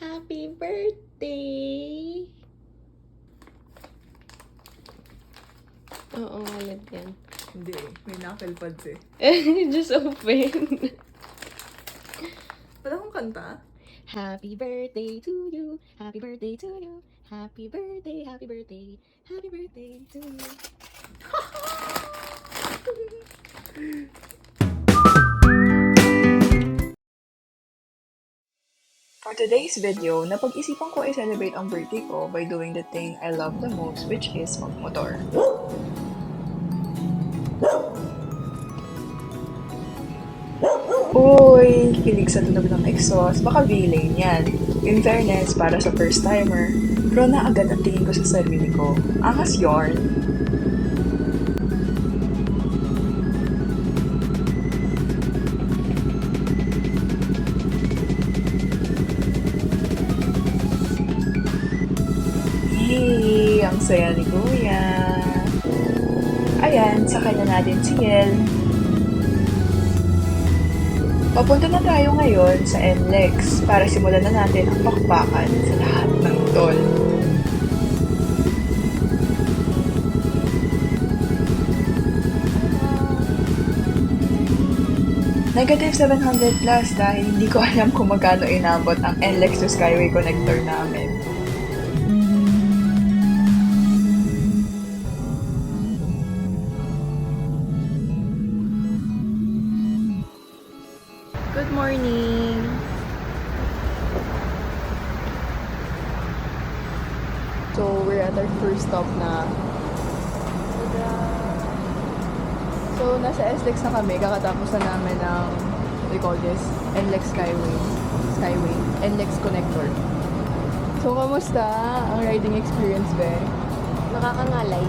Happy birthday! Oo, walad yan. Hindi. May knuckle pads eh. Just open. Wala akong kanta. Happy birthday to you. Happy birthday to you. Happy birthday, happy birthday. Happy birthday to you. Today's video, napag-isipan ko i-celebrate ang birthday ko by doing the thing I love the most, which is magmotor. Uy, kilig sa tunog ng exhaust, baka V-lane yan. In fairness, para sa first timer, pero na agad ang tingin ko sa sarili ko. Angas yarn. Saya ni Kuya. Ayan, sakay na natin si Yel. Papunta na tayo ngayon sa NLEX para simulan na natin ang pakbakan sa lahat ng tol. Negative 700 plus dahil hindi ko alam kung magkano inabot ang NLEX to Skyway connector namin. So, nasa SLEX na kami. Kakatapos na namin ng, you call this? NLEX Skyway. Skyway. NLEX Connector. So, kamusta ang riding experience, be? Nakakangalay.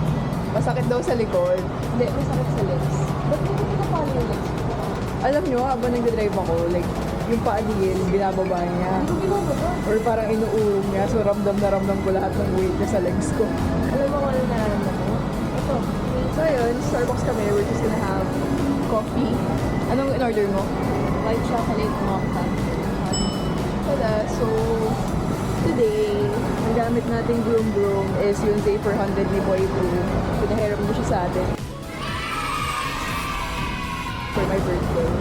Masakit daw sa likod. Hindi, masakit sa legs. Ba't hindi ko napalo yung legs ko? Alam nyo, habang nagdadrive ako, like, yung paanigil, binababa niya. Ano ginagawa? Or parang inuurong niya, so ramdam na ramdam ko lahat ng weight niya sa legs ko. Alam mo kung ano nararamdaman ko? Ito. So yun, Starbucks kami, we're just gonna have coffee. Anong in-order mo? White chocolate mocha. Tada, so today, ang gamit nating broom broom is yung Zay 400 ni Boy Broom. Pinahiram mo siya sa atin. For my birthday.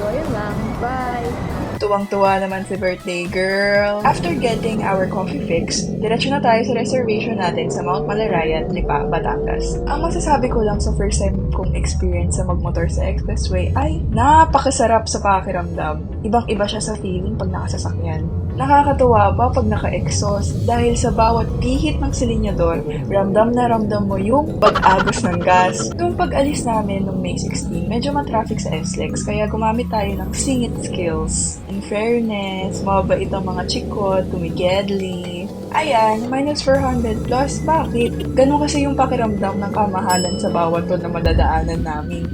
So ayun lang, bye! Tuwang-tuwa naman si birthday girl. After getting our coffee fix, diretso na tayo sa reservation natin sa Mount Malarayan, Lipa, Batangas. Ang masasabi ko lang sa first time kong experience sa magmotor sa expressway ay napakasarap sa pakiramdam. Ibang-iba siya sa feeling pag nakasasakyan. Nakakatuwa pa pag naka-exhaust dahil sa bawat pihit ng silinyador, ramdam na ramdam mo yung pag-agos ng gas. Noong pag-alis namin noong May 16, medyo matraffic sa SLEX kaya gumamit tayo ng singit skills. In fairness, mabait ang mga chikot, tumigedli. Ayan, minus 400 plus. Bakit? Ganun kasi yung pakiramdam ng kamahalan sa bawat toll na madadaanan namin.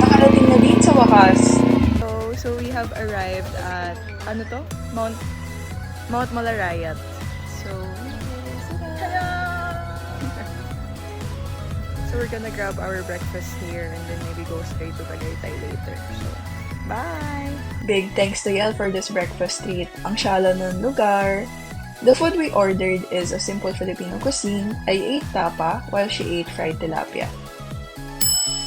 Nakarating na din sa wakas. So, so we have arrived at, ano to? Mount, Mount Malarayat. So, so we're gonna grab our breakfast here and then maybe go straight to Tagaytay later. So, bye! Big thanks to Yel for this breakfast treat. Ang shala ng lugar. The food we ordered is a simple Filipino cuisine. I ate tapa while she ate fried tilapia.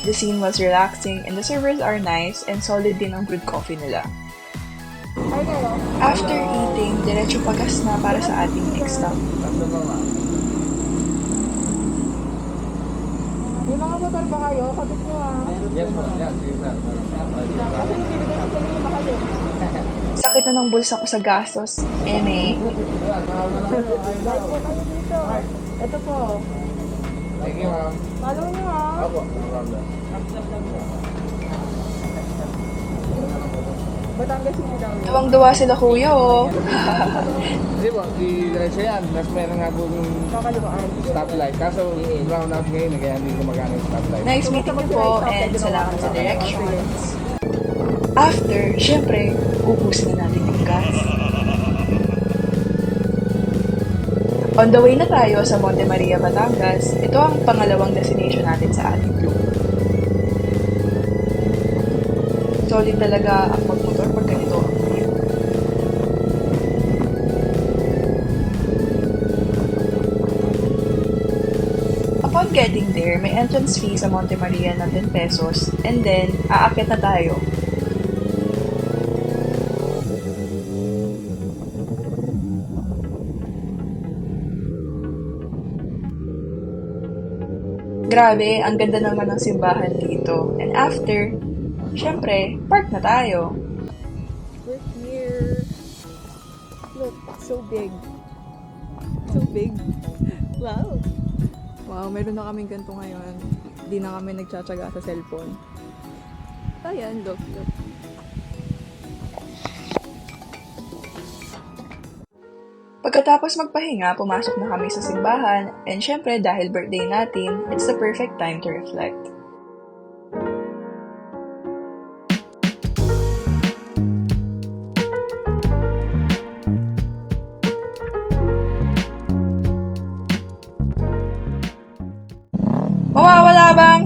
The scene was relaxing and the servers are nice and solid din ang brewed coffee nila. After eating, diretso pagas na para sa ating next stop. May mga motor ba kayo? Kapit nyo ah. Sakit na ng bulsa ko sa gastos. Eme. Ito po. Thank you, ma'am. Follow nyo ah. Opo, Batangas City daw. Tuwang-duwa sila kuya oh. Hindi po, di diretso yan. Tapos meron nga po yung Kakaliwaan. stoplight. Kaso, brown out ngayon, kaya hindi gumagana yung stoplight. Nice meeting you po and salamat sa directions. After, syempre, ubusin na natin yung gas. On the way na tayo sa Monte Maria, Batangas, ito ang pangalawang destination natin sa ating group. solid talaga ang Getting there, may entrance fee sa Monte Maria na 10 pesos and then aakyat na tayo. Grabe, ang ganda naman ng simbahan dito. And after, syempre, park na tayo. We're here. Look, so big. So big. Wow. Wow, meron na kaming ganito ngayon. Hindi na kami nagtsatsaga sa cellphone. Ayan, look, look. Pagkatapos magpahinga, pumasok na kami sa simbahan and syempre dahil birthday natin, it's the perfect time to reflect.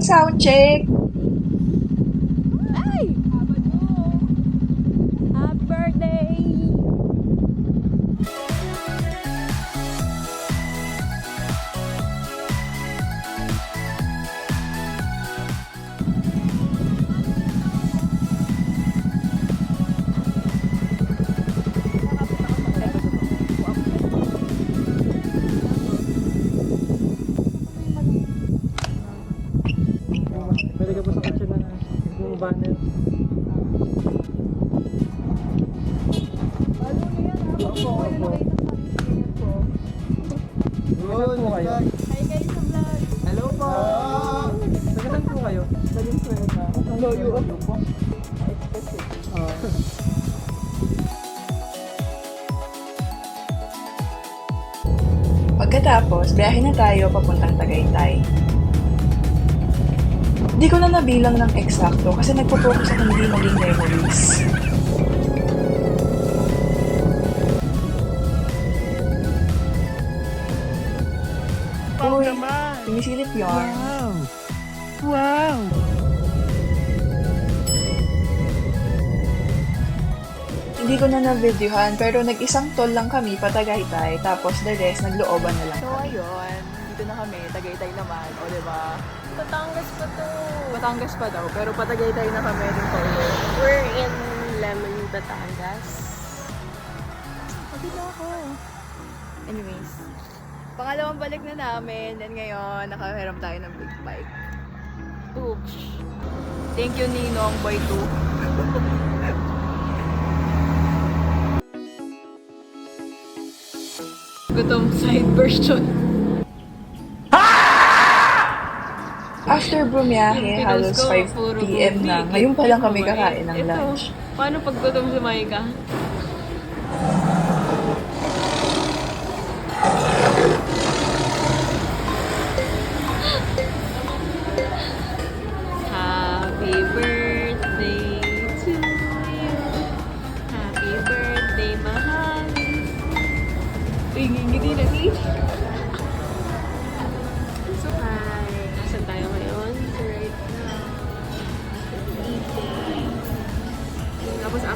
Sound check? Yun, po kayo. Hi guys sa vlog! Hello po! Saan po kayo? Valenzuela. Ang loyo po. Ah. Pagkatapos, biyahe na tayo papuntang Tagaytay. Di ko na nabilang ng eksakto kasi nagpo-focus ako hindi maging memories. Sumisilip yarn. Wow! Wow! Hindi ko na na-videohan pero nag-isang tol lang kami pa Tagaytay tapos the rest naglooban na lang. So ayun, dito na kami, Tagaytay naman, o diba? Batangas pa to. Batangas pa daw, pero patagaytay na kami dun pa ulit. We're in Lemon, Batangas. Pagod na ako. Anyways, pangalawang balik na namin, and ngayon, nakahiram tayo ng big bike. Oops. Thank you, Ninong Boy 2. Gutom side version. After bumiyahe, halos 5 p.m. na. Ngayon pa lang kami kakain ng lunch. Paano pag gutom si Maika?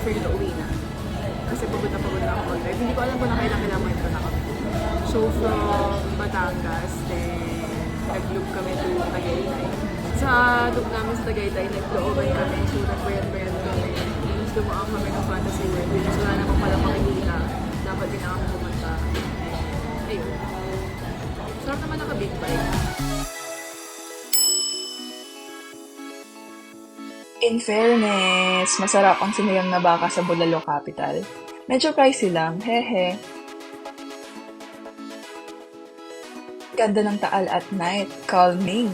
After nito, uwi na. Kasi pagod na pagod na ako mag-drive. Hindi ko alam kung nakailang kilometro na kami. So from Batangas, then nag-loop kami to Tagaytay. Sa loop namin sa Tagaytay, nag-looban kami. So nag-bayad-bayad kami. Tapos dumaan kami ng Fantasy World. Which wala naman pala makikita. Dapat din ako pumunta. Ayun. Sarap naman naka-big bike. In fairness, masarap ang sinayang na baka sa Bulalo Capital. Medyo pricey lang, hehe. Ganda ng taal at night, calming.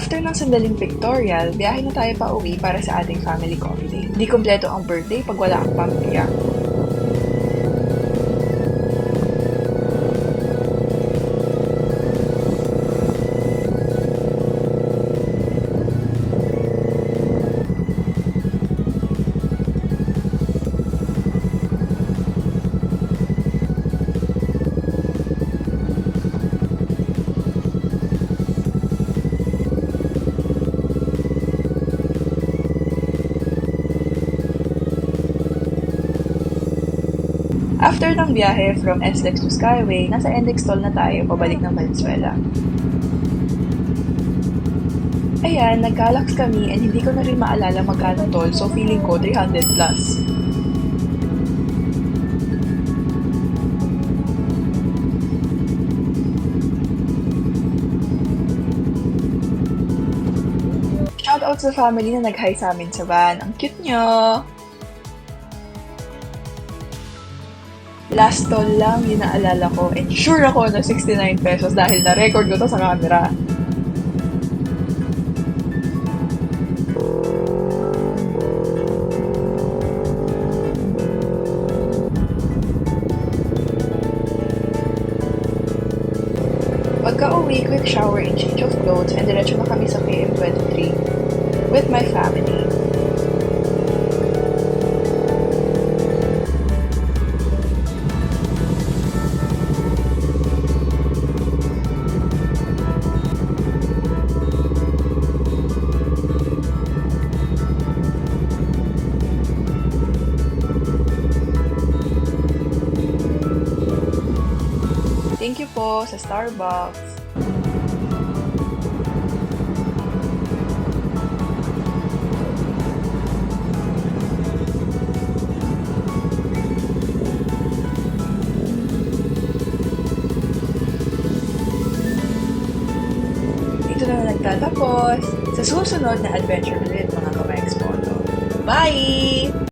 After ng sandaling pictorial, biyahe na tayo pa uwi para sa ating family coffee day. Di kompleto ang birthday pag wala ang pamilya. After ng biyahe from SLEX to Skyway, nasa NLEX toll na tayo pabalik ng Valenzuela. Ayan, nagkalax kami and hindi ko na rin maalala magkano toll so feeling ko 300 plus. Shoutout sa family na nag-hi sa amin sa van. Ang cute nyo! Last toll lang yung naalala ko and sure ako na 69 pesos dahil na-record ko to sa camera. Pagka uwi, quick shower and change of clothes and diretso na kami sa KM23 with my family. Sa Starbucks. Ito na nagtatapos sa susunod na adventure ulit mga Moto. Bye!